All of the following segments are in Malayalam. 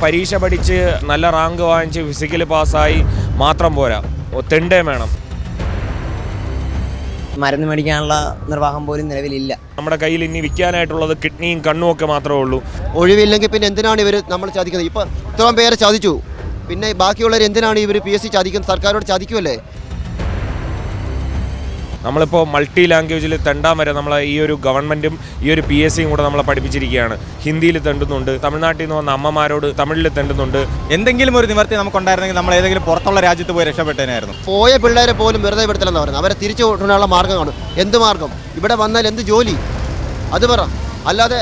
പരീക്ഷ പഠിച്ച് നല്ല റാങ്ക് വാങ്ങിച്ച് ഫിസിക്കൽ പാസ്സായി മാത്രം പോരാ. തെണ്ടേം വേണം. മരുന്ന് മേടിക്കാനുള്ള നിർവാഹം പോലും നിലവിലില്ല. നമ്മുടെ കയ്യിൽ ഇനി വിൽക്കാനായിട്ടുള്ളത് കിഡ്നിയും കണ്ണും ഒക്കെ മാത്രമേ ഉള്ളൂ. ഒഴിവില്ലെങ്കിൽ പിന്നെ എന്തിനാണ് ഇവർ നമ്മൾ ചതിക്കുന്നത്? ഇപ്പം ഇത്രയും പേരെ ചതിച്ചു. പിന്നെ ബാക്കിയുള്ളവർ എന്തിനാണ് ഇവർ പി എസ് സി ചതിക്കുന്നത്? സർക്കാരോട് ചതിക്കുമല്ലേ നമ്മളിപ്പോൾ മൾട്ടി ലാംഗ്വേജിൽ തെണ്ടാൻ വരെ നമ്മളെ ഈ ഒരു ഗവൺമെന്റും ഈ ഒരു പി എസ് സിയും കൂടെ നമ്മളെ പഠിപ്പിച്ചിരിക്കുകയാണ്. ഹിന്ദിയിൽ തെണ്ടുന്നുണ്ട് തമിഴ്നാട്ടിൽ നിന്ന് വന്ന അമ്മമാരോട് തമിഴിൽ തെണ്ടുന്നുണ്ട്. എന്തെങ്കിലും ഒരു നിവർത്തി നമുക്കുണ്ടായിരുന്നെങ്കിൽ നമ്മൾ ഏതെങ്കിലും പുറത്തുള്ള രാജ്യത്ത് പോയി രക്ഷപ്പെട്ടേനായിരുന്നു. പോയ പിള്ളേരെ പോലും വെറുതെ പെടുത്തലെന്ന് പറയുന്നത് അവരെ തിരിച്ചു കൊണ്ടുവരാനുള്ള മാർഗം കാണും. എന്ത് മാർഗം? ഇവിടെ വന്നാൽ എന്ത് ജോലി? അത് പറ. അല്ലാതെ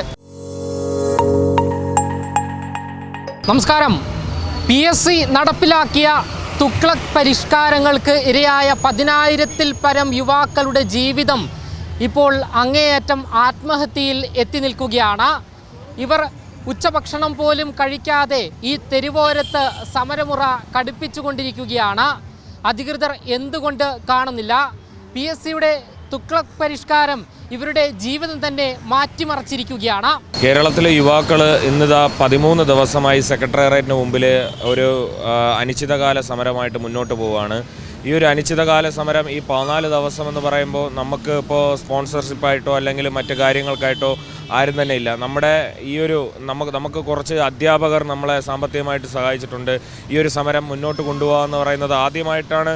നമസ്കാരം. പി എസ് സി നടപ്പിലാക്കിയ തുക്ലക് പരിഷ്കാരങ്ങൾക്ക് ഇരയായ പതിനായിരത്തിൽ പരം യുവാക്കളുടെ ജീവിതം ഇപ്പോൾ അങ്ങേയറ്റം ആത്മഹത്യയിൽ എത്തി നിൽക്കുകയാണ്. ഇവർ ഉച്ചഭക്ഷണം പോലും കഴിക്കാതെ ഈ തെരുവോരത്ത് സമരമുറ കടുപ്പിച്ചുകൊണ്ടിരിക്കുകയാണ്. അധികൃതർ എന്തുകൊണ്ട് കാണുന്നില്ല? പി എസ് സിയുടെ തുക്ലക് പരിഷ്കാരം ഇവരുടെ ജീവിതം തന്നെ മാറ്റിമറിച്ചിരിക്കുകയാണ്. കേരളത്തിലെ യുവാക്കൾ ഇന്നിതാ പതിമൂന്ന് ദിവസമായി സെക്രട്ടേറിയറ്റിന് മുമ്പിൽ ഒരു അനിശ്ചിതകാല സമരമായിട്ട് മുന്നോട്ട് പോവുകയാണ് ഈ ഒരു അനിശ്ചിതകാല സമരം ഈ പതിനാല് ദിവസം എന്ന് പറയുമ്പോൾ നമുക്ക് ഇപ്പോൾ സ്പോൺസർഷിപ്പായിട്ടോ അല്ലെങ്കിൽ മറ്റു കാര്യങ്ങൾക്കായിട്ടോ ആരും തന്നെ ഇല്ല. നമ്മുടെ ഈ ഒരു നമുക്ക് നമുക്ക് കുറച്ച് അധ്യാപകർ നമ്മളെ സാമ്പത്തികമായിട്ട് സഹായിച്ചിട്ടുണ്ട്. ഈ ഒരു സമരം മുന്നോട്ട് കൊണ്ടുപോകുക എന്ന് പറയുന്നത് ആദ്യമായിട്ടാണ്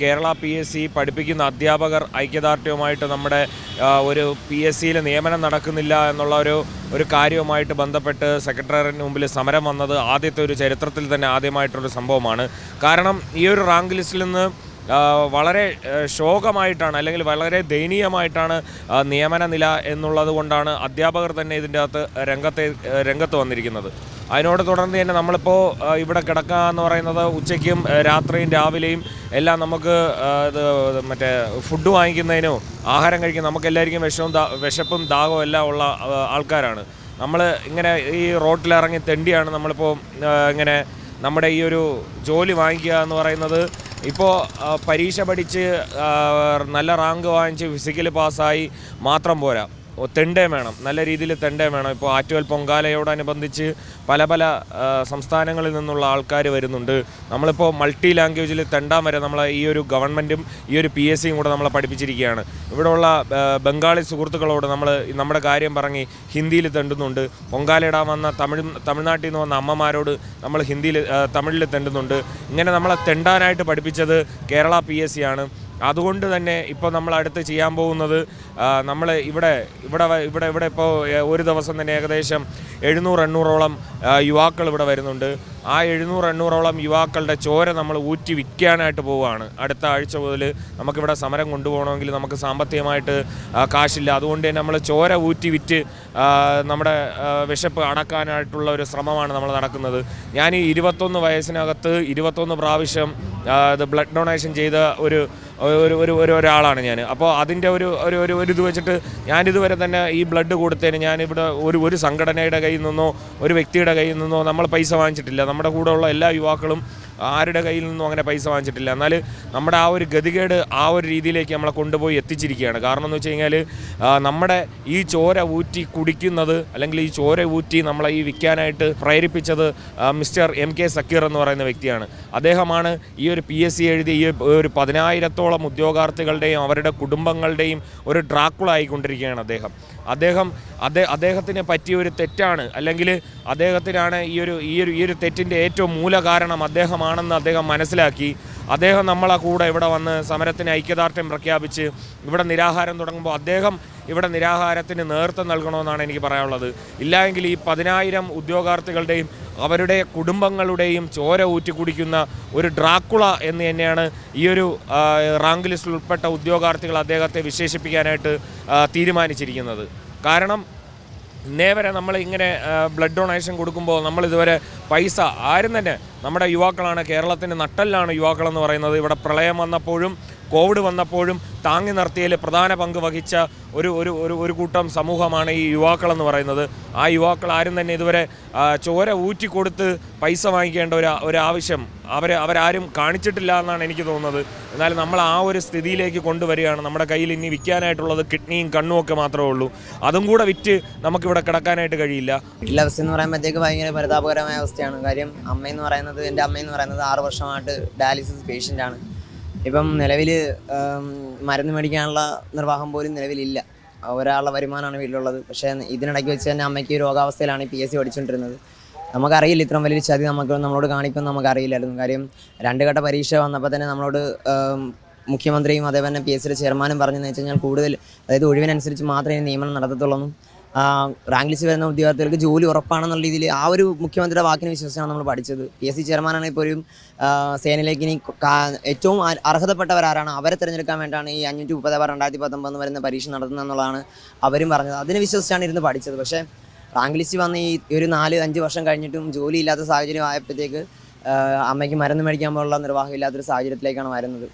കേരള പി എസ് സി പഠിപ്പിക്കുന്ന അധ്യാപകർ ഐക്യദാർഢ്യവുമായിട്ട് നമ്മുടെ ഒരു പി എസ് സിയിൽ നിയമനം നടക്കുന്നില്ല എന്നുള്ള ഒരു ഒരു കാര്യവുമായിട്ട് ബന്ധപ്പെട്ട് സെക്രട്ടറിയറിന് മുമ്പിൽ സമരം വന്നത് ആദ്യത്തെ ഒരു ചരിത്രത്തിൽ തന്നെ ആദ്യമായിട്ടൊരു സംഭവമാണ്. കാരണം ഈ ഒരു റാങ്ക് ലിസ്റ്റിൽ നിന്ന് വളരെ ശോകമായിട്ടാണ് അല്ലെങ്കിൽ വളരെ ദയനീയമായിട്ടാണ് നിയമന നില എന്നുള്ളത് കൊണ്ടാണ് അധ്യാപകർ തന്നെ ഇതിന്റെ അകത്ത് രംഗത്തെ രംഗത്ത് വന്നിരിക്കുന്നത്. അതിനോട് തുടർന്ന് തന്നെ നമ്മളിപ്പോൾ ഇവിടെ കിടക്കുക എന്ന് പറയുന്നത് ഉച്ചയ്ക്കും രാത്രിയും രാവിലെയും എല്ലാം നമുക്ക് ഇത് മറ്റേ ഫുഡ് വാങ്ങിക്കുന്നതിനോ ആഹാരം കഴിക്കാൻ നമുക്ക് എല്ലാവർക്കും വിഷവും വിശപ്പും ദാഹവും എല്ലാം ഉള്ള ആൾക്കാരാണ്. നമ്മൾ ഇങ്ങനെ ഈ റോട്ടിലിറങ്ങി തെണ്ടിയാണ് നമ്മളിപ്പോൾ ഇങ്ങനെ നമ്മുടെ ഈ ഒരു ജോലി വാങ്ങിക്കുക എന്ന് പറയുന്നത്. ഇപ്പോൾ പരീക്ഷ പഠിച്ച് നല്ല റാങ്ക് വാങ്ങിച്ച് ഫിസിക്കൽ പാസ്സായി മാത്രം പോരാ. തെണ്ടേം വേണം. നല്ല രീതിയിൽ തെണ്ടേം വേണം. ഇപ്പോൾ ആറ്റുവൽ പൊങ്കാലയോടനുബന്ധിച്ച് പല പല സംസ്ഥാനങ്ങളിൽ നിന്നുള്ള ആൾക്കാർ വരുന്നുണ്ട്. നമ്മളിപ്പോൾ മൾട്ടി ലാംഗ്വേജിൽ തെണ്ടാൻ വരെ നമ്മളെ ഈ ഒരു ഗവൺമെന്റും ഈ ഒരു പി എസ് സിയും കൂടെ നമ്മളെ പഠിപ്പിച്ചിരിക്കുകയാണ്. ഇവിടെയുള്ള ബംഗാളി സുഹൃത്തുക്കളോട് നമ്മൾ നമ്മുടെ കാര്യം പറഞ്ഞ് ഹിന്ദിയിൽ തെണ്ടുന്നുണ്ട്. പൊങ്കാലയിടാൻ വന്ന തമിഴ് തമിഴ്നാട്ടിൽ നിന്ന് വന്ന അമ്മമാരോട് നമ്മൾ ഹിന്ദിയിൽ തമിഴിൽ തെണ്ടുന്നുണ്ട്. ഇങ്ങനെ നമ്മളെ തെണ്ടാനായിട്ട് പഠിപ്പിച്ചത് കേരള പി എസ് സി ആണ്. അതുകൊണ്ട് തന്നെ ഇപ്പോൾ നമ്മൾ അടുത്ത് ചെയ്യാൻ പോകുന്നത് നമ്മൾ ഇവിടെ ഇവിടെ ഇവിടെ ഇവിടെ ഇപ്പോൾ ഒരു ദിവസം തന്നെ ഏകദേശം എഴുന്നൂറ് എണ്ണൂറോളം യുവാക്കൾ ഇവിടെ വരുന്നുണ്ട്. ആ എഴുന്നൂറ് എണ്ണൂറോളം യുവാക്കളുടെ ചോര നമ്മൾ ഊറ്റി വിൽക്കാനായിട്ട് പോവുകയാണ്. അടുത്ത ആഴ്ച മുതൽ നമുക്കിവിടെ സമരം കൊണ്ടുപോകണമെങ്കിൽ നമുക്ക് സാമ്പത്തികമായിട്ട് കാശില്ല. അതുകൊണ്ട് തന്നെ നമ്മൾ ചോര ഊറ്റി വിറ്റ് നമ്മുടെ വിശപ്പ് അടക്കാനായിട്ടുള്ള ഒരു ശ്രമമാണ് നമ്മൾ നടക്കുന്നത്. ഞാൻ ഈ ഇരുപത്തൊന്ന് വയസ്സിനകത്ത് ഇരുപത്തൊന്ന് പ്രാവശ്യം ഇത് ബ്ലഡ് ഡൊണേഷൻ ചെയ്ത ഒരു ഒരു ഒരു ഒരു ഒരാളാണ് ഞാൻ. അപ്പോൾ അതിന്റെ ഒരു ഒരു ഒരു ഒരു ഇത് വെച്ചിട്ട് ഞാനിതുവരെ തന്നെ ഈ ബ്ലഡ് കൊടുത്തതിന് ഞാനിവിടെ ഒരു ഒരു സംഘടനയുടെ കയ്യിൽ നിന്നോ ഒരു വ്യക്തിയുടെ കയ്യിൽ നിന്നോ നമ്മൾ പൈസ വാങ്ങിച്ചിട്ടില്ല. നമ്മുടെ കൂടെയുള്ള എല്ലാ യുവാക്കളും ആരുടെ കയ്യിൽ നിന്നും അങ്ങനെ പൈസ വാങ്ങിച്ചിട്ടില്ല. എന്നാൽ നമ്മുടെ ആ ഒരു ഗതികേട് ആ ഒരു രീതിയിലേക്ക് നമ്മളെ കൊണ്ടുപോയി എത്തിച്ചിരിക്കുകയാണ്. കാരണം എന്ന് വെച്ച് കഴിഞ്ഞാൽ നമ്മുടെ ഈ ചോര ഊറ്റി കുടിക്കുന്നത് അല്ലെങ്കിൽ ഈ ചോര ഊറ്റി നമ്മളെ ഈ വിൽക്കാനായിട്ട് പ്രേരിപ്പിച്ചത് മിസ്റ്റർ എം കെ സക്കീർ എന്ന് പറയുന്ന വ്യക്തിയാണ്. അദ്ദേഹമാണ് ഈ ഒരു പി എസ് സി എഴുതി ഈ ഒരു പതിനായിരത്തോളം ഉദ്യോഗാർത്ഥികളുടെയും അവരുടെ കുടുംബങ്ങളുടെയും ഒരു ഡ്രാക്കുള ആയിക്കൊണ്ടിരിക്കുകയാണ് അദ്ദേഹം. അദ്ദേഹം അദ്ദേ അദ്ദേഹത്തിന് പറ്റിയ ഒരു തെറ്റാണ്. അല്ലെങ്കിൽ അദ്ദേഹത്തിനാണ് ഈ ഒരു ഈ ഒരു ഈ ഒരു തെറ്റിന്റെ ഏറ്റവും മൂല കാരണം അദ്ദേഹമാണെന്ന് അദ്ദേഹം മനസ്സിലാക്കി. അദ്ദേഹം നമ്മളെ കൂടെ ഇവിടെ വന്ന് സമരത്തിന് ഐക്യദാർഢ്യം പ്രഖ്യാപിച്ച് ഇവിടെ നിരാഹാരം തുടങ്ങുമ്പോൾ അദ്ദേഹം ഇവിടെ നിരാഹാരത്തിന് നേതൃത്വം നൽകണമെന്നാണ് എനിക്ക് പറയാനുള്ളത്. ഇല്ലായെങ്കിൽ ഈ പതിനായിരം ഉദ്യോഗാർത്ഥികളുടെയും അവരുടെ കുടുംബങ്ങളുടെയും ചോര ഊറ്റിക്കുടിക്കുന്ന ഒരു ഡ്രാക്കുള എന്ന് തന്നെയാണ് ഈ ഒരു റാങ്ക് ലിസ്റ്റിൽ ഉൾപ്പെട്ട ഉദ്യോഗാർത്ഥികൾ അദ്ദേഹത്തെ വിശേഷിപ്പിക്കാനായിട്ട് തീരുമാനിച്ചിരിക്കുന്നത്. കാരണം ഇന്നേ വരെ നമ്മൾ ഇങ്ങനെ ബ്ലഡ് ഡൊണേഷൻ കൊടുക്കുമ്പോൾ നമ്മൾ ഇതുവരെ പൈസ ആരും തന്നെ നമ്മുടെ യുവാക്കളാണ് കേരളത്തിന്റെ നട്ടലിലാണ് യുവാക്കളെന്ന് പറയുന്നത്. ഇവിടെ പ്രളയം വന്നപ്പോഴും കോവിഡ് വന്നപ്പോഴും താങ്ങി നിർത്തിയതിൽ പ്രധാന പങ്ക് വഹിച്ച ഒരു ഒരു ഒരു ഒരു കൂട്ടം സമൂഹമാണ് ഈ യുവാക്കളെന്ന് പറയുന്നത്. ആ യുവാക്കൾ ആരും തന്നെ ഇതുവരെ ചോര ഊറ്റിക്കൊടുത്ത് പൈസ വാങ്ങിക്കേണ്ട ഒരു ഒരു ആവശ്യം അവർ അവരാരും കാണിച്ചിട്ടില്ല എന്നാണ് എനിക്ക് തോന്നുന്നത്. എന്നാൽ നമ്മൾ ആ ഒരു സ്ഥിതിയിലേക്ക് കൊണ്ടുവരികയാണ്. നമ്മുടെ കയ്യിൽ ഇനി വിൽക്കാനായിട്ടുള്ളത് കിഡ്നിയും കണ്ണും ഒക്കെ മാത്രമേ ഉള്ളൂ. അതും കൂടെ വിറ്റ് നമുക്കിവിടെ കിടക്കാനായിട്ട് കഴിയില്ല. വീട്ടിലെ അവസ്ഥ എന്ന് പറയുമ്പോഴത്തേക്ക് ഭയങ്കര പരിതാപകരമായ അവസ്ഥയാണ്. കാര്യം അമ്മയെന്ന് പറയുന്നത് എന്റെ അമ്മയെന്ന് പറയുന്നത് ആറ് വർഷമായിട്ട് ഡയാലിസിസ് പേഷ്യന്റ് ആണ് ഇപ്പം നിലവിൽ മരുന്ന് മേടിക്കാനുള്ള നിർവാഹം പോലും നിലവിലില്ല. ഒരാളുടെ വരുമാനമാണ് വീട്ടിലുള്ളത്. പക്ഷേ ഇതിനിടയ്ക്ക് വെച്ച് തന്നെ അമ്മയ്ക്ക് രോഗാവസ്ഥയിലാണ് പി എസ് സി പഠിച്ചുകൊണ്ടിരുന്നത് നമുക്കറിയില്ല ഇത്രയും വലിയ ചതി നമുക്ക് നമ്മളോട് കാണിക്കുമെന്ന് നമുക്കറിയില്ലായിരുന്നു. കാര്യം രണ്ട് ഘട്ട പരീക്ഷ വന്നപ്പോൾ തന്നെ നമ്മളോട് മുഖ്യമന്ത്രിയും അതേപോലെ പി എസ് സിയുടെ ചെയർമാനും പറഞ്ഞതെന്ന് വെച്ച് കഴിഞ്ഞാൽ കൂടുതൽ അതായത് ഒഴിവിനനുസരിച്ച് മാത്രമേ നിയമനം നടത്തത്തുള്ളൂ റാങ്ക് ലിസ്റ്റ് വരുന്ന ഉദ്യോഗാർത്ഥികൾക്ക് ജോലി ഉറപ്പാണെന്നുള്ള രീതിയിൽ ആ ഒരു മുഖ്യമന്ത്രിയുടെ വാക്കിനെ വിശ്വസിച്ചാണ് നമ്മൾ പഠിച്ചത്. പി എസ് സി ചെയർമാനാണ് ഒരു സേനയിലേക്ക് ഇനി ഏറ്റവും അർഹതപ്പെട്ടവരാരാണ് അവരെ തിരഞ്ഞെടുക്കാൻ വേണ്ടിയാണ് ഈ അഞ്ഞൂറ്റി മുപ്പത് ബാർ രണ്ടായിരത്തി പത്തൊമ്പത് വരുന്ന പരീക്ഷ നടത്തുന്നത് എന്നുള്ളതാണ് അവരും പറഞ്ഞത്. അതിനെ വിശ്വസിച്ചാണ് ഇരുന്ന് പഠിച്ചത്. പക്ഷേ റാങ്ക് ലിസ്റ്റ് വന്ന് ഈ ഒരു നാല് അഞ്ച് വർഷം കഴിഞ്ഞിട്ടും ജോലി ഇല്ലാത്ത സാഹചര്യം ആയപ്പോഴത്തേക്ക് അമ്മയ്ക്ക് മരുന്ന് മേടിക്കാൻ പോലുള്ള നിർവാഹം ഇല്ലാത്തൊരു സാഹചര്യത്തിലേക്കാണ് വരുന്നത്.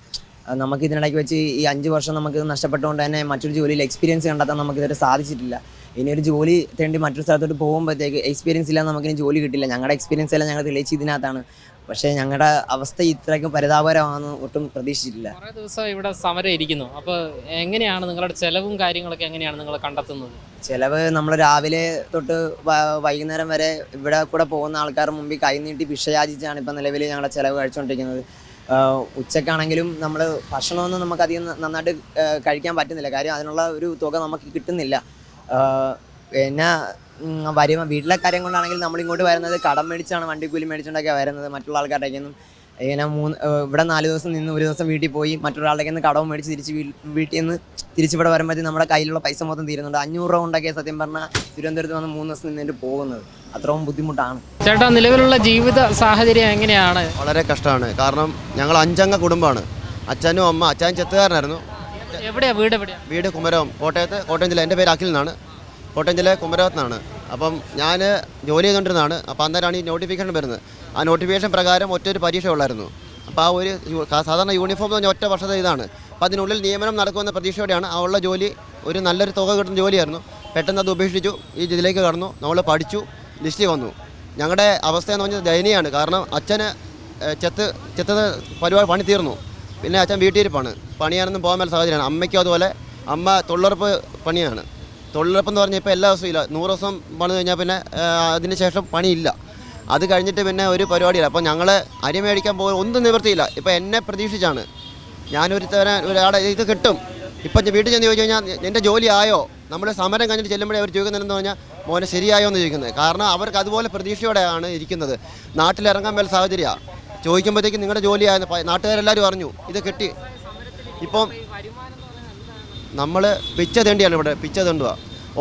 നമുക്ക് ഇതിനിടയ്ക്ക് വെച്ച് ഈ അഞ്ച് വർഷം നമുക്ക് നഷ്ടപ്പെട്ടുകൊണ്ട് തന്നെ മറ്റൊരു ജോലിയിൽ എക്സ്പീരിയൻസ് കണ്ടെത്താൻ നമുക്കിതുവരെ സാധിച്ചിട്ടില്ല. ഇനി ഒരു ജോലി തേണ്ടി മറ്റൊരു സ്ഥലത്തോട്ട് പോകുമ്പോഴത്തേക്ക് എക്സ്പീരിയൻസ് ഇല്ലാതെ നമുക്കിനി ജോലി കിട്ടില്ല. ഞങ്ങളുടെ എക്സ്പീരിയൻസ് എല്ലാം ഞങ്ങൾ തെളിയിച്ച് ഇതിനകത്താണ്. പക്ഷേ ഞങ്ങളുടെ അവസ്ഥ ഇത്രയ്ക്കും പരിതാപകരമാണെന്ന് ഒട്ടും പ്രതീക്ഷിച്ചിട്ടില്ല. കുറേ ദിവസം ഇവിടെ സമരം ഇരിക്കുന്നു. അപ്പോൾ എങ്ങനെയാണ് നിങ്ങളുടെ ചിലവും കാര്യങ്ങളൊക്കെ എങ്ങനെയാണ് നിങ്ങൾ കണ്ടെത്തുന്നത്? ചിലവ് നമ്മൾ രാവിലെ തൊട്ട് വൈകുന്നേരം വരെ ഇവിടെ കൂടെ പോകുന്ന ആൾക്കാർ മുമ്പിൽ കൈനീട്ടി ഭിക്ഷയാചിച്ചാണ് ഇപ്പം നിലവിൽ ഞങ്ങളുടെ ചിലവ് കഴിച്ചുകൊണ്ടിരിക്കുന്നത് ഉച്ചക്കാണെങ്കിലും നമ്മൾ ഭക്ഷണമൊന്നും നമുക്കധികം നന്നായിട്ട് കഴിക്കാൻ പറ്റുന്നില്ല. കാര്യം അതിനുള്ള ഒരു തുക നമുക്ക് കിട്ടുന്നില്ല. പിന്നെ വരും. വീട്ടിലെ കാര്യം കൊണ്ടാണെങ്കിൽ നമ്മൾ ഇങ്ങോട്ട് വരുന്നത് കടം മേടിച്ചാണ് വണ്ടി കൂലി മേടിച്ചുകൊണ്ടൊക്കെയാണ് വരുന്നത് മറ്റുള്ള ആൾക്കാരുടെ കയ്യിൽ നിന്നും ഇങ്ങനെ മൂന്ന് ഇവിടെ നാല് ദിവസം നിന്ന് ഒരു ദിവസം വീട്ടിൽ പോയി മറ്റൊരാളുടെ നിന്ന് കടവും മേടിച്ച് തിരിച്ച് വീട്ടിൽ നിന്ന് തിരിച്ചിവിടെ വരുമ്പോഴത്തേക്ക് നമ്മുടെ കയ്യിലുള്ള പൈസ മൊത്തം തീരുന്നുണ്ട്. അഞ്ഞൂറ് രൂപ കൊണ്ടൊക്കെ സത്യം പറഞ്ഞാൽ തിരുവനന്തപുരത്ത് വന്ന് മൂന്ന് ദിവസം നിന്നിട്ട് പോകുന്നത്. അത്രയും ബുദ്ധിമുട്ടാണ്. ചേട്ടാ നിലവിലുള്ള ജീവിത സാഹചര്യം എങ്ങനെയാണ്? വളരെ കഷ്ടമാണ്. കാരണം ഞങ്ങൾ അഞ്ചംഗ കുടുംബമാണ്. അച്ഛനും അമ്മ അച്ഛൻ ചെത്തുകാരനായിരുന്നു. എവിടെയാ വീട് എവിടെയാ? വീട് കുമരകം. കോട്ടയത്ത് കോട്ടയം ജില്ല. എന്റെ പേര് അഖിൽ എന്നാണ്. കോട്ടയം ജില്ല കുമരകത്താണ് അപ്പം ഞാൻ ജോലി ചെയ്തുകൊണ്ടിരുന്നതാണ്. അപ്പോൾ അന്നേരമാണ് ഈ നോട്ടിഫിക്കേഷൻ വരുന്നത്. ആ നോട്ടിഫിക്കേഷൻ പ്രകാരം ഒറ്റൊരു പരീക്ഷ ഉള്ളായിരുന്നു. അപ്പോൾ ആ ഒരു സാധാരണ യൂണിഫോം എന്ന് പറഞ്ഞാൽ ഒറ്റ വർഷത്തെ ഇതാണ്. അപ്പോൾ അതിനുള്ളിൽ നിയമനം നടക്കുമെന്ന പ്രതീക്ഷയോടെയാണ് ആ ഉള്ള ജോലി ഒരു നല്ലൊരു തുക കിട്ടുന്ന ജോലിയായിരുന്നു. പെട്ടെന്ന് അത് ഉപേക്ഷിച്ചു. ഈ ഇതിലേക്ക് കടന്നു. നമ്മൾ പഠിച്ചു. ലിസ്റ്റ് വന്നു. ഞങ്ങളുടെ അവസ്ഥ എന്ന് പറഞ്ഞാൽ ദയനീയമാണ്. കാരണം അച്ഛന് ചെത്ത് ചെത്തത് പരിപാടി പണി തീർന്നു. പിന്നെ അച്ഛൻ വീട്ടിലിരിപ്പാണ്. പണിയാനൊന്നും പോകാൻ മേലെ സാഹചര്യമാണ്. അമ്മയ്ക്കും അതുപോലെ അമ്മ തൊഴിലുറപ്പ് പണിയാണ്. തൊഴിലുറപ്പ് എന്ന് പറഞ്ഞാൽ ഇപ്പോൾ എല്ലാ ദിവസവും ഇല്ല. നൂറ് ദിവസം പണി കഴിഞ്ഞാൽ പിന്നെ അതിന് ശേഷം പണിയില്ല. അത് കഴിഞ്ഞിട്ട് പിന്നെ ഒരു പരിപാടിയില്ല. അപ്പോൾ ഞങ്ങൾ അരി മേടിക്കാൻ പോകും ഒന്നും നിവൃത്തിയില്ല. ഇപ്പോൾ എന്നെ പ്രതീക്ഷിച്ചാണ്. ഞാനൊരു തരം ഒരാടെ ഇത് കിട്ടും. ഇപ്പം വീട്ടിൽ ചെന്ന് ചോദിച്ചു കഴിഞ്ഞാൽ എന്റെ ജോലി ആയോ? നമ്മൾ സമരം കഴിഞ്ഞിട്ട് ചെല്ലുമ്പോഴേ അവർ ചോദിക്കുന്നതെന്ന് പറഞ്ഞാൽ മോനെ ശരിയായോ? എന്ന് ചോദിക്കുന്നത്. കാരണം അവർക്ക് അതുപോലെ പ്രതീക്ഷയോടെയാണ് ഇരിക്കുന്നത്. നാട്ടിലിറങ്ങാൻ മേൽ സാഹചര്യമാണ് ചോദിക്കുമ്പോഴത്തേക്ക് നിങ്ങളുടെ ജോലിയായിരുന്നു നാട്ടുകാരെല്ലാവരും അറിഞ്ഞു. ഇത് കിട്ടി. ഇപ്പം നമ്മൾ പിച്ച തേണ്ടിയാണ് ഇവിടെ പിച്ച തേണ്ടുക.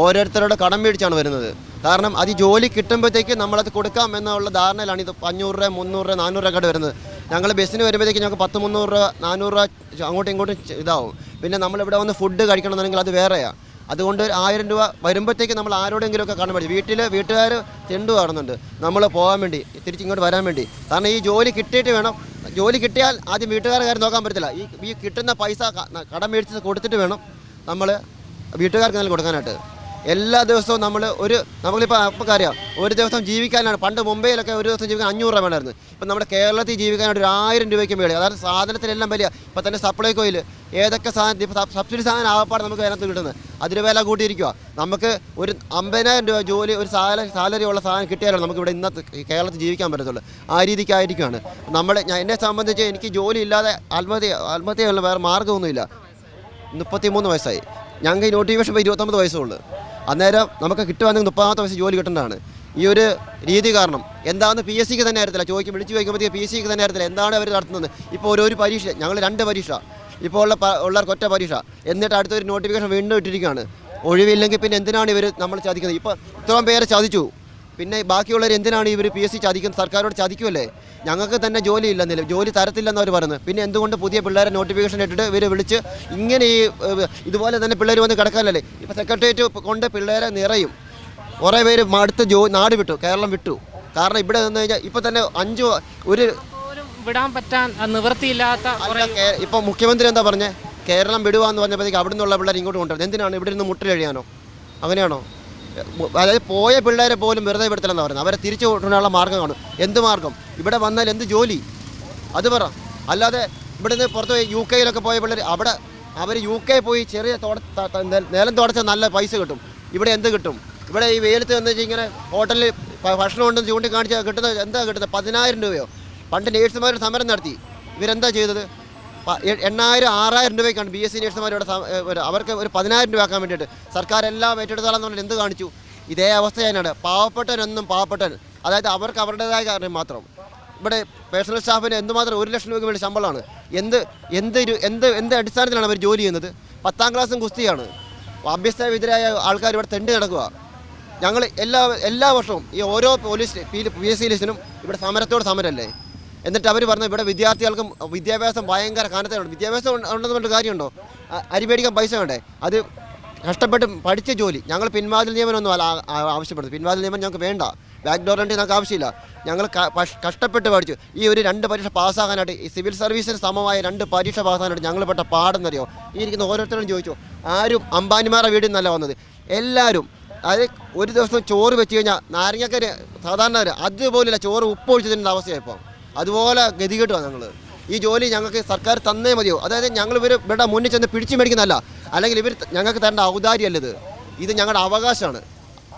ഓരോരുത്തരോട് കടം മേടിച്ചാണ് വരുന്നത്. കാരണം അത് ജോലി കിട്ടുമ്പോഴത്തേക്ക് നമ്മളത് കൊടുക്കാം എന്നുള്ള ധാരണയിലാണ് ഇത് അഞ്ഞൂറ് രൂപ മുന്നൂറ് രൂപ നാനൂറ് രൂപ വരുന്നത്. ഞങ്ങൾ ബസ്സിന് വരുമ്പോഴത്തേക്ക് ഞങ്ങൾക്ക് പത്ത് മുന്നൂറ് രൂപ നാനൂറ് രൂപ അങ്ങോട്ടും ഇങ്ങോട്ടും ഇതാവും. പിന്നെ നമ്മളിവിടെ വന്ന് ഫുഡ് കഴിക്കണമെന്നുണ്ടെങ്കിൽ അത് വേറെയാണ് അതുകൊണ്ട് ഒരു ആയിരം രൂപ വരുമ്പോഴത്തേക്ക് നമ്മൾ ആരോടെങ്കിലുമൊക്കെ കാണാൻ പറ്റും. വീട്ടിൽ വീട്ടുകാർ തെണ്ടു കാണുന്നുണ്ട്. നമ്മൾ പോകാൻ വേണ്ടി തിരിച്ചിങ്ങോട്ട് വരാൻ വേണ്ടി. കാരണം ഈ ജോലി കിട്ടിയിട്ട് വേണം. ജോലി കിട്ടിയാൽ ആദ്യം വീട്ടുകാരുടെ കാര്യം നോക്കാൻ പറ്റത്തില്ല. ഈ ഈ കിട്ടുന്ന പൈസ കടം മേടിച്ച് കൊടുത്തിട്ട് വേണം നമ്മൾ വീട്ടുകാർക്ക് നല്ല കൊടുക്കാനായിട്ട്. എല്ലാ ദിവസവും നമ്മൾ ഒരു നമ്മളിപ്പോൾ അപ്പം കാര്യം ഒരു ദിവസം ജീവിക്കാനാണ്. പണ്ട് മുംബൈയിലൊക്കെ ഒരു ദിവസം ജീവിക്കാൻ അഞ്ഞൂറ് രൂപ വേണമായിരുന്നു. ഇപ്പം നമ്മുടെ കേരളത്തിൽ ജീവിക്കാനായിട്ട് ഒരു ആയിരം രൂപയ്ക്ക് മേളിൽ അതായത് സാധനത്തിനെല്ലാം വലിയ ഇപ്പം തന്നെ സപ്ലൈകോയിൽ ഏതൊക്കെ സാധനം സബ്സിഡി സാധനം ആകപ്പാട് നമുക്ക് അതിനകത്ത് കിട്ടുന്നത്. അതിന് വില കൂട്ടിയിരിക്കുക നമുക്ക് ഒരു അമ്പതിനായിരം രൂപ ജോലി ഒരു സാലറി സാലറി ഉള്ള സാധനം കിട്ടിയാലാണ് നമുക്ക് ഇവിടെ ഇന്നത്തെ കേരളത്തിൽ ജീവിക്കാൻ പറ്റത്തുള്ളൂ. ആ രീതിക്കായിരിക്കുകയാണ് നമ്മൾ എന്നെ സംബന്ധിച്ച് എനിക്ക് ജോലി ഇല്ലാതെ ആത്മഹത്യ ആത്മഹത്യയുള്ള വേറെ മാർഗമൊന്നുമില്ല. മുപ്പത്തിമൂന്ന് വയസ്സായി. ഞങ്ങൾക്ക് നോട്ടിഫിക്കേഷൻ ഇപ്പോൾ ഇരുപത്തൊമ്പത് വയസ്സുള്ളൂ. അന്നേരം നമുക്ക് കിട്ടുവാണെങ്കിൽ മുപ്പതാമത്തെ വയസ്സ് ജോലി കിട്ടേണ്ടതാണ്. ഈ ഒരു രീതി കാരണം. എന്താണ് പി എസ് സിക്ക് തന്നെ അറിയത്തില്ല. ചോദിക്കും വിളിച്ച് ചോദിക്കുമ്പോഴത്തേക്ക് പി എസ് സിക്ക് തന്നെ അറിയത്തില്ല. എന്താണ് അവർ നടത്തുന്നത് ഇപ്പോൾ ഓരോ പരീക്ഷ ഞങ്ങൾ രണ്ട് പരീക്ഷ. ഇപ്പോൾ ഉള്ള ഉള്ളവർക്ക് ഒറ്റ പരീക്ഷ. എന്നിട്ട് അടുത്തൊരു നോട്ടിഫിക്കേഷൻ വീണ്ടും ഇട്ടിരിക്കുകയാണ്. ഒഴിവില്ലെങ്കിൽ പിന്നെ എന്തിനാണ് ഇവർ നമ്മൾ ചതിക്കുന്നത്? ഇപ്പോൾ ഇത്രയും പേരെ ചതിച്ചു. പിന്നെ ബാക്കിയുള്ളവർ എന്തിനാണ് ഇവർ പി എസ് സി ചതിക്കുന്നത്? സർക്കാരോട് ചതിക്കുമല്ലേ ഞങ്ങൾക്ക് തന്നെ ജോലി ഇല്ലെന്നില്ല ജോലി തരത്തില്ലെന്ന് അവർ പറയുന്നത്. പിന്നെ എന്തുകൊണ്ട് പുതിയ പിള്ളേരെ നോട്ടിഫിക്കേഷൻ ഇട്ടിട്ട് ഇവർ വിളിച്ച് ഇങ്ങനെ ഈ ഇതുപോലെ തന്നെ പിള്ളേർ വന്ന് കിടക്കാനല്ലേ? ഇപ്പോൾ സെക്രട്ടേറിയറ്റ് കൊണ്ട് പിള്ളേരെ നിറയും. കുറേ പേര് അടുത്ത് ജോ നാട് വിട്ടു. കേരളം വിട്ടു. കാരണം ഇവിടെ നിന്ന് കഴിഞ്ഞാൽ ഇപ്പോൾ തന്നെ അഞ്ച് ഒരു വിടാൻ പറ്റാൻ നിവൃത്തിയില്ലാത്ത ഇപ്പൊ മുഖ്യമന്ത്രി എന്താ പറഞ്ഞേ? കേരളം വിടുവാന്ന് പറഞ്ഞപ്പോഴത്തേക്ക് അവിടെ നിന്നുള്ള പിള്ളേർ ഇങ്ങോട്ട് കൊണ്ടുവരുന്നത് എന്തിനാണ് ഇവിടെ നിന്ന് മുട്ടിൽ കഴിയാനോ അങ്ങനെയാണോ? അതായത് പോയ പിള്ളേരെ പോലും വെറുതെ വിടത്തില്ലെന്ന് പറയുന്നത്. അവരെ തിരിച്ചു കൊണ്ടുവരാനുള്ള മാർഗം കാണും. എന്ത് മാർഗം? ഇവിടെ വന്നാൽ എന്ത് ജോലി? അത് പറ. അല്ലാതെ ഇവിടെ നിന്ന് പുറത്ത് പോയി യു കെയിലൊക്കെ പോയ പിള്ളേർ അവിടെ അവർ യു കെ പോയി ചെറിയ തോട നിലം തുടച്ച നല്ല പൈസ കിട്ടും. ഇവിടെ എന്ത് കിട്ടും? ഇവിടെ ഈ വെയിലത്ത് എന്ന് വെച്ചാൽ ഇങ്ങനെ ഹോട്ടലിൽ ഭക്ഷണം ഉണ്ടെന്ന് ചൂണ്ടിക്കാണിച്ചാൽ കിട്ടുന്നത് എന്താ കിട്ടുന്നത്? പതിനായിരം രൂപയോ? പണ്ട് നേഴ്സുമാർ സമരം നടത്തി. ഇവരെന്താ ചെയ്തത്? എണ്ണായിരം ആറായിരം രൂപയ്ക്കാണ് ബി എസ് സി നേഴ്സുമാരോട് അവർക്ക് ഒരു പതിനായിരം രൂപ ആക്കാൻ വേണ്ടിയിട്ട് സർക്കാർ എല്ലാം ഏറ്റെടുത്താലെന്ന് പറഞ്ഞാൽ എന്ത് കാണിച്ചു? ഇതേ അവസ്ഥ തന്നെയാണ്. പാവപ്പെട്ടവനെന്നും പാവപ്പെട്ടൻ അതായത് അവർക്ക് അവരുടേതായ കാര്യം മാത്രം. ഇവിടെ പേഴ്സണൽ സ്റ്റാഫിന് എന്തുമാത്രം ഒരു ലക്ഷം രൂപയ്ക്ക് വേണ്ടി ശമ്പളമാണ്. എന്ത് എന്ത് എന്ത് എന്ത് അടിസ്ഥാനത്തിലാണ് അവർ ജോലി ചെയ്യുന്നത്? പത്താം ക്ലാസ്സും കുസ്തിയാണ് അഭ്യസ്തവിധരായ ആൾക്കാർ ഇവിടെ തെണ്ടി നടക്കുക. ഞങ്ങൾ എല്ലാ എല്ലാ വർഷവും ഈ ഓരോ പോലീസ് പി എസ് സി ലിസ്റ്റിനും ഇവിടെ സമരത്തോട് സമരമല്ലേ? എന്നിട്ട് അവർ പറഞ്ഞു ഇവിടെ വിദ്യാർത്ഥികൾക്കും വിദ്യാഭ്യാസം ഭയങ്കര കാനത്തേണ്ട വിദ്യാഭ്യാസം ഉണ്ട്- ഉണ്ടെന്ന് പറഞ്ഞിട്ട് കാര്യമുണ്ടോ? അരി മേടിക്കാൻ പൈസ വേണ്ടേ? അത് കഷ്ടപ്പെട്ട് പഠിച്ച ജോലി. ഞങ്ങൾ പിൻവാതിൽ നിയമനമൊന്നും അല്ല ആ- ആ- ആവശ്യപ്പെടുന്നത്. പിൻവാതിൽ നിയമനം ഞങ്ങൾക്ക് വേണ്ട. ബാക്ക് ഡോർ എൻട്രി ഞങ്ങൾക്ക് ആവശ്യമില്ല. ഞങ്ങൾ കഷ്ടപ്പെട്ട് പഠിച്ചു. ഈ ഒരു രണ്ട് പരീക്ഷ പാസ്സാകാനായിട്ട് ഈ സിവിൽ സർവീസിന് സമമായ രണ്ട് പരീക്ഷ പാസ്സാകാനായിട്ട് ഞങ്ങൾ പെട്ട പാടെന്നറിയോ? ഈ ഇരിക്കുന്ന ഓരോരുത്തരും ചോദിച്ചു. ആരും അംബാനിമാരുടെ വീട്ടിൽ നിന്നല്ല വന്നത്. എല്ലാവരും അതായത് ഒരു ദിവസം ചോറ് വെച്ച് കഴിഞ്ഞാൽ നാരങ്ങക്കര് സാധാരണ അതുപോലെയല്ല ചോറ് ഉപ്പ് ഒഴിച്ച് ഇപ്പോൾ അതുപോലെ ഗതികെട്ടുവാണ് ഞങ്ങൾ ഈ ജോലി ഞങ്ങൾക്ക് സർക്കാർ തന്നേ മതിയോ? അതായത് ഞങ്ങൾ ഇവർ ഇവിടെ മുന്നിൽ ചെന്ന് പിടിച്ചു മേടിക്കുന്നതല്ല. അല്ലെങ്കിൽ ഇവർ ഞങ്ങൾക്ക് തരേണ്ട ഔദാര്യമല്ലത്. ഇത് ഞങ്ങളുടെ അവകാശമാണ്.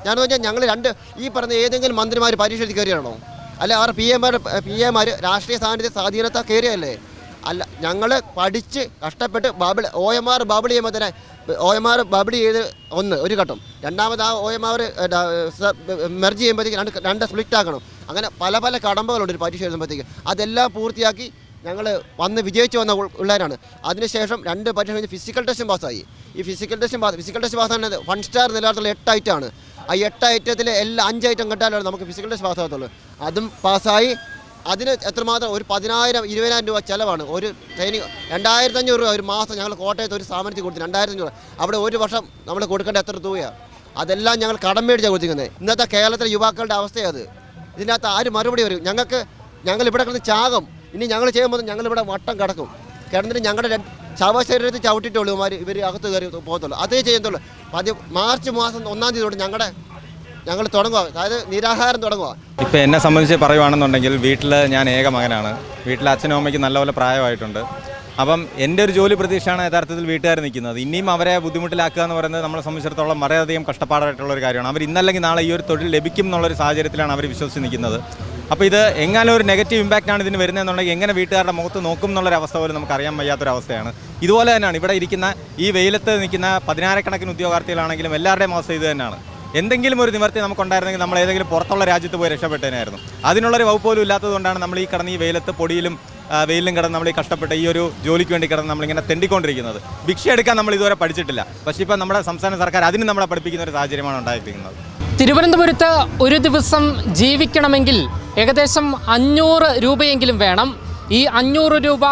ഞാൻ പറഞ്ഞാൽ ഞങ്ങൾ രണ്ട് ഈ പറഞ്ഞ ഏതെങ്കിലും മന്ത്രിമാർ പരീക്ഷ എഴുതി കയറിയാണോ? അല്ല അവർ പി എമാർ പി എമാർ രാഷ്ട്രീയ സാന്നിധ്യ സ്വാധീനത്താൽ കയറിയല്ലേ അല്ല ഞങ്ങൾ പഠിച്ച് കഷ്ടപ്പെട്ട് bubble O M R bubble ചെയ്യുമ്പോൾ തന്നെ ഒ എം ആർ ബബിൾ ചെയ്ത് ഒന്ന് ഒരു ഘട്ടം. രണ്ടാമത് ആ ഒ എം ആർ മെർജ് ചെയ്യുമ്പോഴത്തേക്ക് രണ്ട് രണ്ട് സ്പ്ലിറ്റ് ആക്കണം അങ്ങനെ പല പല കടമ്പകളുണ്ട് ഒരു പരീക്ഷ എഴുതുമ്പോഴത്തേക്ക്. അതെല്ലാം പൂർത്തിയാക്കി ഞങ്ങൾ വന്ന് വിജയിച്ചു വന്ന പിള്ളേരാണ് അതിനുശേഷം രണ്ട് പരീക്ഷ കഴിഞ്ഞ് ഫിസിക്കൽ ടെസ്റ്റും പാസ്സായി ഈ ഫിസിക്കൽ ടെസ്റ്റും പാസ് ഫിസിക്കൽ ടെസ്റ്റ് പാസ്സാകുന്നത് വൺ സ്റ്റാർ നിലവാരത്തിലുള്ള എട്ട് ഐറ്റമാണ് ആ എട്ട് ഐറ്റത്തിലെ എല്ലാ അഞ്ച് ഐറ്റം കിട്ടാനാണ് നമുക്ക് ഫിസിക്കൽ ടെസ്റ്റ് പാസ്സാകത്തുള്ളൂ അതും പാസ്സായി അതിന് എത്രമാത്രം ഒരു പതിനായിരം ഇരുപതിനായിരം രൂപ ചിലവാണ്. ഒരു ട്രെയിനിങ് രണ്ടായിരത്തി അഞ്ഞൂറ് രൂപ ഒരു മാസം ഞങ്ങൾ കോട്ടയത്ത് ഒരു സ്ഥാപനത്തിൽ കൊടുത്തു. രണ്ടായിരത്തി അഞ്ഞൂറ് അവിടെ ഒരു വർഷം നമ്മൾ കൊടുക്കേണ്ട എത്ര രൂപയാണ് അതെല്ലാം ഞങ്ങൾ കടം മേടിച്ചാണ് കൊടുത്തിരിക്കുന്നത് ഇന്നത്തെ കേരളത്തിലെ യുവാക്കളുടെ അവസ്ഥയത് ഇതിനകത്ത് ആര് മറുപടി വരും ഞങ്ങൾക്ക് ഞങ്ങൾ ഇവിടെ കിടന്ന് ചാകും. ഇനി ഞങ്ങൾ ചെയ്യുമ്പോൾ ഞങ്ങൾ ഞങ്ങളിവിടെ വട്ടം കിടക്കും. കിടന്നിട്ട് ഞങ്ങളുടെ ശവശരീരത്തിൽ ചവിട്ടിട്ടുള്ളൂ ഇവർ ഇവർ അകത്ത് കയറി പോകത്തുള്ളൂ അതേ ചെയ്യത്തുള്ളൂ പതി മാർച്ച് മാസം ഒന്നാം തീയതി തൊട്ട് ഞങ്ങളുടെ ഞങ്ങൾ തുടങ്ങുക. അതായത് നിരാഹാരം തുടങ്ങുക. ഇപ്പം എന്നെ സംബന്ധിച്ച് പറയുവാണെന്നുണ്ടെങ്കിൽ വീട്ടിൽ ഞാൻ ഏക മകനാണ്. വീട്ടിൽ അച്ഛനും അമ്മയ്ക്ക് നല്ലപോലെ പ്രായമായിട്ടുണ്ട്. അപ്പം എന്റെ ഒരു ജോലി പ്രതീക്ഷയാണ് യഥാർത്ഥത്തിൽ വീട്ടുകാർ നിൽക്കുന്നത്. ഇനിയും അവരെ ബുദ്ധിമുട്ടിലാക്കുക എന്ന് പറയുന്നത് നമ്മളെ സംബന്ധിച്ചിടത്തോളം വളരെയധികം കഷ്ടപ്പാടായിട്ടുള്ള ഒരു കാര്യമാണ്. അവർ ഇന്നല്ലെങ്കിൽ നാളെ ഈ ഒരു തൊഴിൽ ലഭിക്കും എന്നുള്ളൊരു സാഹചര്യത്തിലാണ് അവർ വിശ്വസിച്ച് നിൽക്കുന്നത്. അപ്പോൾ ഇത് എങ്ങനെ ഒരു നെഗറ്റീവ് ഇമ്പാക്റ്റ് ആണ് ഇതിന് വരുന്നതെന്നുണ്ടെങ്കിൽ എങ്ങനെ വീട്ടുകാരുടെ മുഖത്ത് നോക്കും എന്നുള്ളൊരു അവസ്ഥ പോലും നമുക്ക് അറിയാൻ വയ്യാത്തൊരവസ്ഥയാണ് ഇതുപോലെ തന്നെയാണ്. ഇവിടെ ഇരിക്കുന്ന ഈ വെയിലത്ത് നിൽക്കുന്ന പതിനായിരക്കണക്കിന് ഉദ്യോഗാർത്ഥികളാണെങ്കിലും എല്ലാവരുടെയും അവസ്ഥ ഇത് തന്നെയാണ്. എന്തെങ്കിലും ഒരു നിവർത്തി നമുക്കുണ്ടായിരുന്നെങ്കിൽ നമ്മൾ ഏതെങ്കിലും പുറത്തുള്ള രാജ്യത്ത് പോയി രക്ഷപ്പെട്ടേനായിരുന്നു. അതിനുള്ളൊരു വകുപ്പ് പോലും ഇല്ലാത്തതുകൊണ്ടാണ് നമ്മൾ ഈ കടന്ന് ഈ വെയിലത്ത് പൊടിയിലും വെയിലും കിടന്ന് നമ്മൾ ഈ കഷ്ടപ്പെട്ട് ഈ ഒരു ജോലിക്ക് വേണ്ടി കിടന്ന് നമ്മളിങ്ങനെ തെണ്ടിക്കൊണ്ടിരിക്കുന്നത്. ഭിക്ഷ എടുക്കാൻ നമ്മൾ ഇതുവരെ പഠിച്ചിട്ടില്ല. പക്ഷേ ഇപ്പം നമ്മുടെ സംസ്ഥാന സർക്കാർ അതിന് നമ്മളെ പഠിപ്പിക്കുന്ന ഒരു സാഹചര്യമാണ് ഉണ്ടായിരിക്കുന്നത്. തിരുവനന്തപുരത്ത് ഒരു ദിവസം ജീവിക്കണമെങ്കിൽ ഏകദേശം അഞ്ഞൂറ് രൂപയെങ്കിലും വേണം. ഈ അഞ്ഞൂറ് രൂപ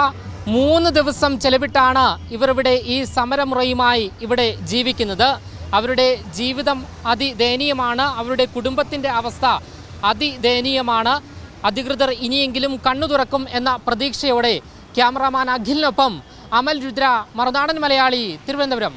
മൂന്ന് ദിവസം ചെലവിട്ടാണ് ഇവർ ഇവിടെ ഈ സമരമുറയുമായി ഇവിടെ ജീവിക്കുന്നത്. അവരുടെ ജീവിതം അതിദയനീയമാണ്. അവരുടെ കുടുംബത്തിന്റെ അവസ്ഥ അതിദയനീയമാണ്. അധികൃതർ ഇനിയെങ്കിലും കണ്ണു തുറക്കും എന്ന പ്രതീക്ഷയോടെ ക്യാമറാമാൻ അഖിലിനൊപ്പം അമൽ രുദ്ര മറുനാടൻ മലയാളി തിരുവനന്തപുരം.